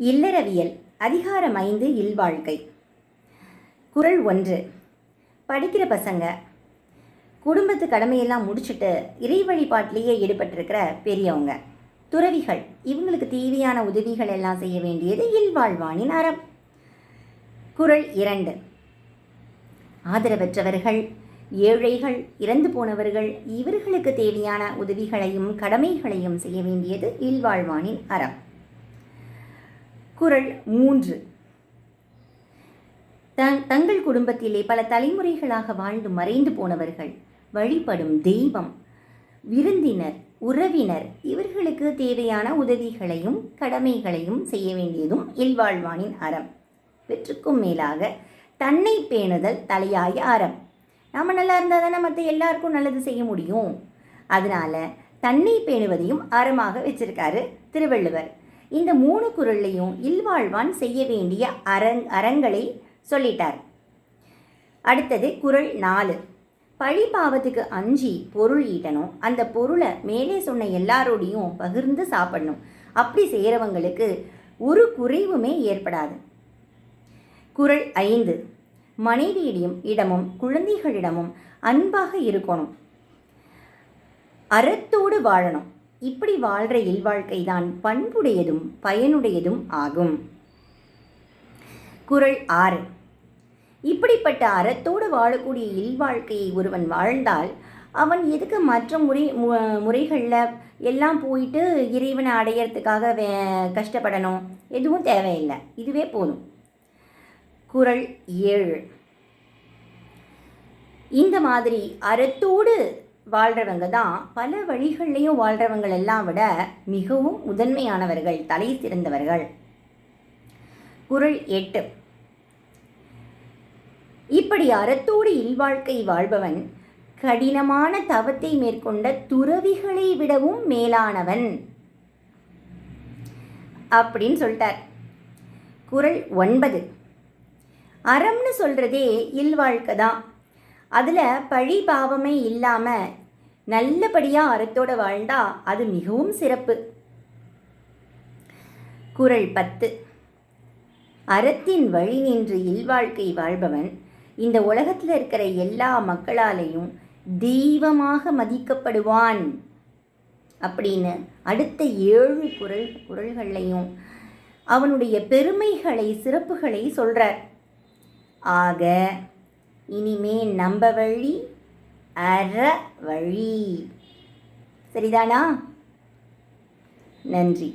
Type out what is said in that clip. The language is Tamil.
இல்லறவியல் அதிகாரம் ஐந்து இல்வாழ்க்கை. குறள் ஒன்று. படிக்கிற பசங்க குடும்பத்து கடமையெல்லாம் முடிச்சுட்டு இறை வழிபாட்டிலேயே ஈடுபட்டிருக்கிற பெரியவங்க. துறவிகள் இவங்களுக்கு தேவையான உதவிகள் எல்லாம் செய்ய வேண்டியது இல்வாழ்வானின் அறம். குறள் இரண்டு. ஆதரவற்றவர்கள் ஏழைகள் இறந்து போனவர்கள் இவர்களுக்கு தேவையான உதவிகளையும் கடமைகளையும் செய்ய வேண்டியது இல்வாழ்வானின் அறம். குரல் மூன்று. தங் தங்கள் குடும்பத்திலே பல தலைமுறைகளாக வாழ்ந்து மறைந்து போனவர்கள் வழிபடும் தெய்வம் விருந்தினர் உறவினர் இவர்களுக்கு தேவையான உதவிகளையும் கடமைகளையும் செய்ய வேண்டியதும் இல்வாழ்வானின் அறம். வெற்றுக்கும் மேலாக தன்னை பேணுதல் தலையாய அறம். நம்ம நல்லா இருந்தால் தானே மற்ற எல்லாருக்கும் நல்லது செய்ய முடியும். அதனால தன்னை பேணுவதையும் அறமாக வச்சிருக்காரு திருவள்ளுவர். இந்த மூணு குரல்லையும் இல்வாழ்வான் செய்ய வேண்டிய அறங் அறங்களை சொல்லிட்டார். அடுத்தது குறள் நாலு. பழி பாவத்துக்கு அஞ்சி பொருள் ஈட்டணும். அந்த பொருளை மேலே சொன்ன எல்லாரோடையும் பகிர்ந்து சாப்பிடணும். அப்படி செய்கிறவங்களுக்கு ஒரு குறைவுமே ஏற்படாது. குறள் ஐந்து. மனைவியிடம் இடமும் குழந்தைகளிடமும் அன்பாக இருக்கணும். அறத்தோடு வாழணும். இப்படி வாழ்கிற இல்வாழ்க்கை தான் பண்புடையதும் பயனுடையதும் ஆகும். குறள் ஆறு. இப்படிப்பட்ட அறத்தோடு வாழக்கூடிய இல்வாழ்க்கையை ஒருவன் வாழ்ந்தால் அவன் எதுக்கு மற்ற முறை மு- முறைகளில் எல்லாம் போயிட்டு இறைவனை அடையறதுக்காக வே கஷ்டப்படணும்? எதுவும் தேவையில்லை. இதுவே போதும். குறள் ஏழு. இந்த மாதிரி அறத்தோடு வாழ்கிறவங்க தான் பல வழிகள்லையும் வாழ்கிறவங்கள் எல்லாம் விட மிகவும் முதன்மையானவர்கள் தலை சிறந்தவர்கள். குரல் எட்டு. இப்படி அறத்தோடு இல்வாழ்க்கை வாழ்பவன் கடினமான தவத்தை மேற்கொண்ட துறவிகளை விடவும் மேலானவன் அப்படின்னு சொல்லிட்டார். குரல் ஒன்பது. அறம்னு சொல்கிறதே இல்வாழ்க்கை தான் அதில் பழி பாவமே இல்லாமல் நல்லபடியாக அறத்தோடு வாழ்ந்தா அது மிகவும் சிறப்பு. குறள் பத்து. அறத்தின் வழி நின்று இல்வாழ்க்கை வாழ்பவன் இந்த உலகத்தில் இருக்கிற எல்லா மக்களாலேயும் தெய்வமாக மதிக்கப்படுவான் அப்படின்னு அடுத்த ஏழு குறள் குறள்கள்லையும் அவனுடைய பெருமைகளை சிறப்புகளை சொல்கிறார் ஆக இனிமே நம்ப வழி அற வழி. சரிதானா? நன்றி.